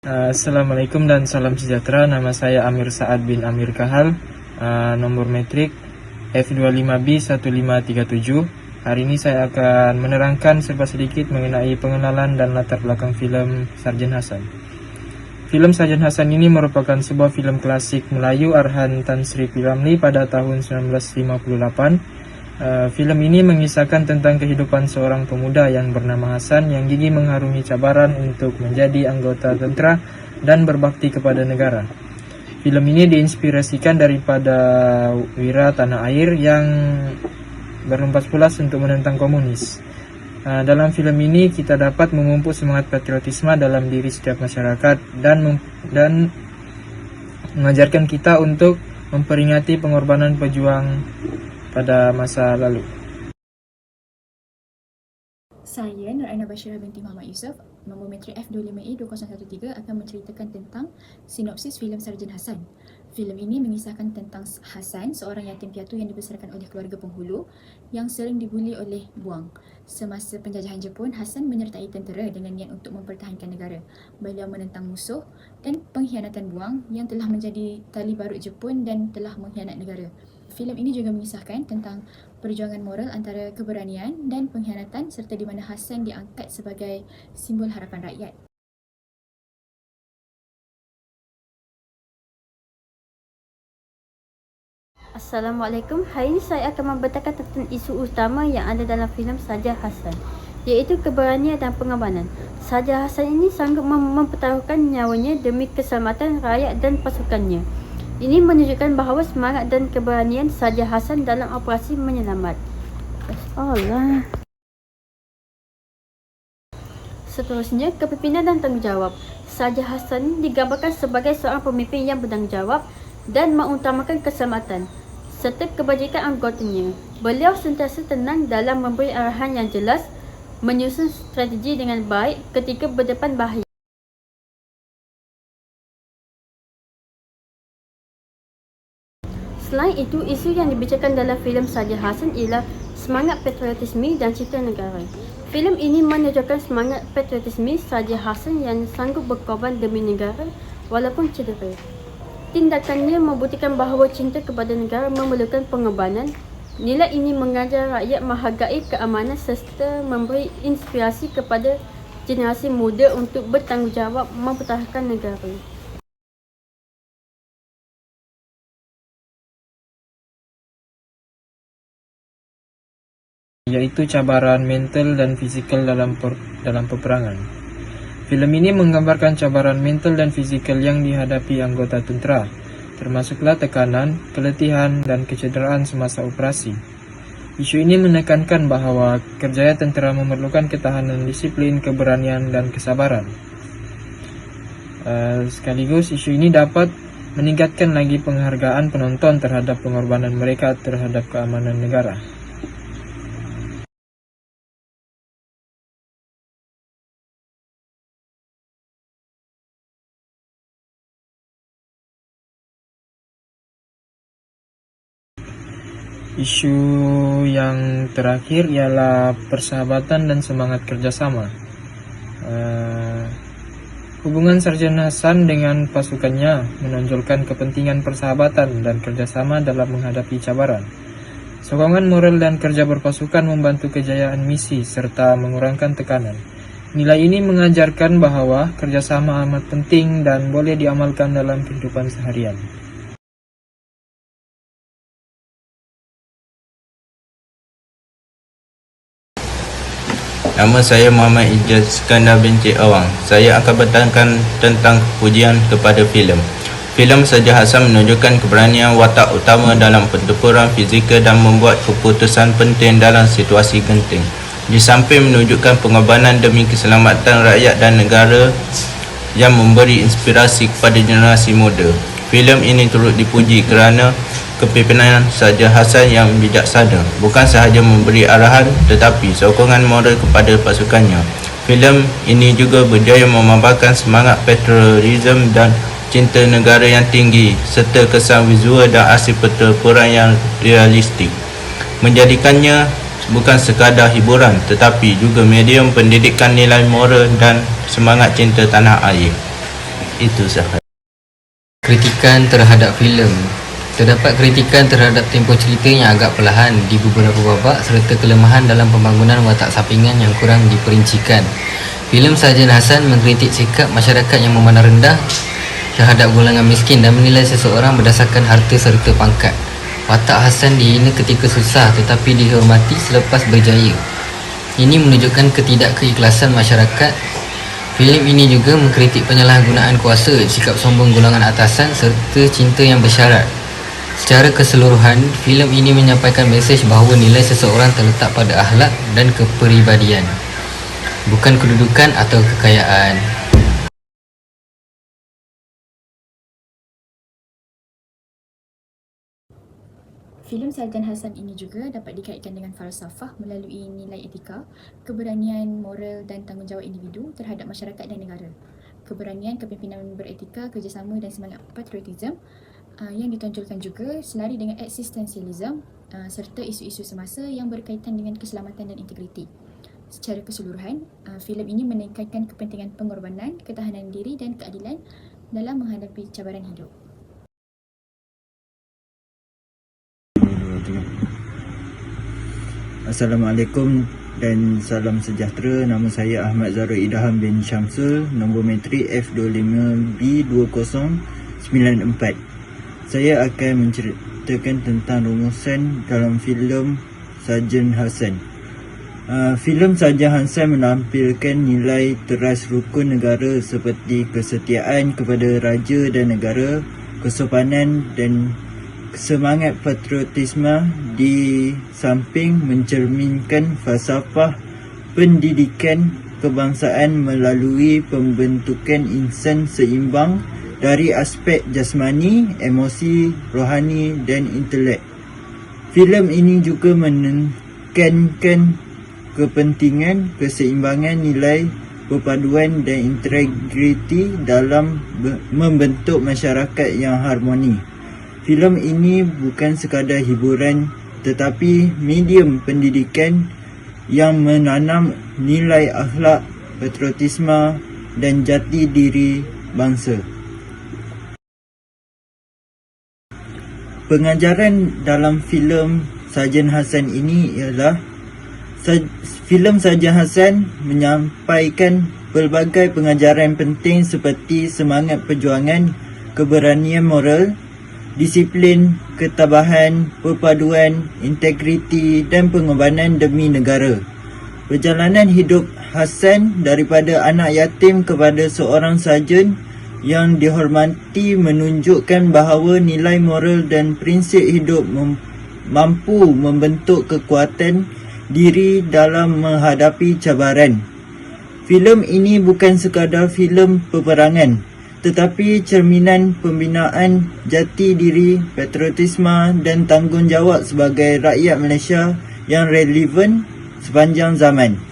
Uh, Assalamualaikum dan salam sejahtera. Nama saya Amir Saad bin Amir Kahal. Uh, nomor metrik F25B1537. Hari ini saya akan menerangkan serba sedikit mengenai pengenalan dan latar belakang filem Sarjan Hasan. Filem Sarjan Hasan ini merupakan sebuah filem klasik Melayu arahan Tan Sri P. Ramlee pada tahun 1958 Uh, filem ini mengisahkan tentang kehidupan seorang pemuda yang bernama Hasan yang gigih mengharungi cabaran untuk menjadi anggota tentera dan berbakti kepada negara. Filem ini diinspirasikan daripada Wira Tanah Air yang berlompat pulas untuk menentang komunis. Uh, dalam filem ini kita dapat memupuk semangat patriotisme dalam diri setiap masyarakat dan dan mengajarkan kita untuk memperingati pengorbanan pejuang pada masa lalu. Saya Nur Aina Bashirah binti Muhammad Yusof, nombor metrik F25E2013 akan menceritakan tentang sinopsis filem Sarjan Hasan. Filem ini mengisahkan tentang Hasan, seorang yatim piatu yang dibesarkan oleh keluarga penghulu yang sering dibuli oleh buang. Semasa penjajahan Jepun, Hasan menyertai tentera dengan niat untuk mempertahankan negara. Beliau menentang musuh dan pengkhianatan buang yang telah menjadi tali barut Jepun dan telah mengkhianat negara. Filem ini juga mengisahkan tentang perjuangan moral antara keberanian dan pengkhianatan serta di mana Hasan diangkat sebagai simbol harapan rakyat. Assalamualaikum. Hari ini saya akan membentangkan tentang isu utama yang ada dalam filem Saja Hasan iaitu keberanian dan pengorbanan. Saja Hasan ini sanggup mem- mempertaruhkan nyawanya demi keselamatan rakyat dan pasukannya. Ini menunjukkan bahawa semangat dan keberanian Saja Hasan dalam operasi menyelamat. Allah. Seterusnya, kepimpinan dan tanggungjawab. Saja Hasan digambarkan sebagai seorang pemimpin yang bertanggungjawab dan mengutamakan keselamatan serta kebajikan anggotanya. Beliau sentiasa tenang dalam memberi arahan yang jelas, menyusun strategi dengan baik ketika berdepan bahaya. Selain itu, isu yang dibicarakan dalam filem Saja Hasan ialah semangat patriotisme dan cita negara. Filem ini menunjukkan semangat patriotisme Saja Hasan yang sanggup berkorban demi negara walaupun cedera. Tindakannya membuktikan bahawa cinta kepada negara memerlukan pengorbanan. Nilai ini mengajar rakyat menghargai keamanan serta memberi inspirasi kepada generasi muda untuk bertanggungjawab mempertahankan negara. Yaitu cabaran mental dan fizikal dalam per, dalam peperangan. Filem ini menggambarkan cabaran mental dan fizikal yang dihadapi anggota tentera, termasuklah tekanan, keletihan, dan kecederaan semasa operasi. Isu ini menekankan bahawa kerjaya tentera memerlukan ketahanan disiplin, keberanian, dan kesabaran. Uh, sekaligus isu ini dapat meningkatkan lagi penghargaan penonton terhadap pengorbanan mereka terhadap keamanan negara. Isu yang terakhir ialah persahabatan dan semangat kerjasama. Uh, hubungan Sarjana Hasan dengan pasukannya menonjolkan kepentingan persahabatan dan kerjasama dalam menghadapi cabaran. Sokongan moral dan kerja berpasukan membantu kejayaan misi serta mengurangkan tekanan. Nilai ini mengajarkan bahawa kerjasama amat penting dan boleh diamalkan dalam kehidupan seharian. Nama saya Muhammad Ijaz Skandar binti Awang. Saya akan bertangkan tentang pujian kepada filem. Filem Saja Hasan menunjukkan keberanian watak utama dalam pertempuran fizikal dan membuat keputusan penting dalam situasi genting. Di samping menunjukkan pengorbanan demi keselamatan rakyat dan negara yang memberi inspirasi kepada generasi muda. Filem ini turut dipuji kerana kepimpinan Saja Hasan yang bijaksana bukan sahaja memberi arahan tetapi sokongan moral kepada pasukannya. Filem ini juga berjaya memaparkan semangat patriotisme dan cinta negara yang tinggi serta kesan visual dan aksi pertempuran yang realistik. Menjadikannya bukan sekadar hiburan tetapi juga medium pendidikan nilai moral dan semangat cinta tanah air. Itu sahaja. Kritikan terhadap filem Terdapat kritikan terhadap tempoh cerita yang agak perlahan di beberapa babak serta kelemahan dalam pembangunan watak sampingan yang kurang diperincikan. Filem Sarjan Hasan mengkritik sikap masyarakat yang memandang rendah terhadap golongan miskin dan menilai seseorang berdasarkan harta serta pangkat. Watak Hasan dihina ketika susah tetapi dihormati selepas berjaya. Ini menunjukkan ketidakkeikhlasan masyarakat Filem ini juga mengkritik penyalahgunaan kuasa, sikap sombong golongan atasan serta cinta yang bersyarat. Secara keseluruhan, filem ini menyampaikan mesej bahawa nilai seseorang terletak pada akhlak dan kepribadian, bukan kedudukan atau kekayaan. Filem Sarjan Hasan ini juga dapat dikaitkan dengan falsafah melalui nilai etika, keberanian moral dan tanggungjawab individu terhadap masyarakat dan negara. Keberanian, kepimpinan beretika, kerjasama dan semangat patriotism uh, yang ditonjolkan juga selari dengan eksistensialism uh, serta isu-isu semasa yang berkaitan dengan keselamatan dan integriti. Secara keseluruhan, uh, filem ini menekankan kepentingan pengorbanan, ketahanan diri dan keadilan dalam menghadapi cabaran hidup. Assalamualaikum dan salam sejahtera. Nama saya Ahmad Zarul Idham bin Syamsul, nombor metrik F25B2094. Saya akan menceritakan tentang rumusan dalam filem Sarjan Hasan. Uh, filem Sarjan Hasan menampilkan nilai teras rukun negara seperti kesetiaan kepada raja dan negara, kesopanan dan semangat patriotisme di samping mencerminkan falsafah pendidikan kebangsaan melalui pembentukan insan seimbang dari aspek jasmani, emosi, rohani dan intelek. Filem ini juga menekankan kepentingan keseimbangan nilai perpaduan dan integriti dalam be- membentuk masyarakat yang harmoni. Filem ini bukan sekadar hiburan tetapi medium pendidikan yang menanam nilai akhlak, patriotisme dan jati diri bangsa. Pengajaran dalam filem Sarjan Hasan ini ialah filem Sarjan Hasan menyampaikan pelbagai pengajaran penting seperti semangat perjuangan, keberanian moral, disiplin, ketabahan, perpaduan, integriti dan pengorbanan demi negara. Perjalanan hidup Hasan daripada anak yatim kepada seorang sarjan yang dihormati menunjukkan bahawa nilai moral dan prinsip hidup mem- mampu membentuk kekuatan diri dalam menghadapi cabaran. Filem ini bukan sekadar filem peperangan tetapi cerminan pembinaan jati diri, patriotisme dan tanggungjawab sebagai rakyat Malaysia yang relevan sepanjang zaman.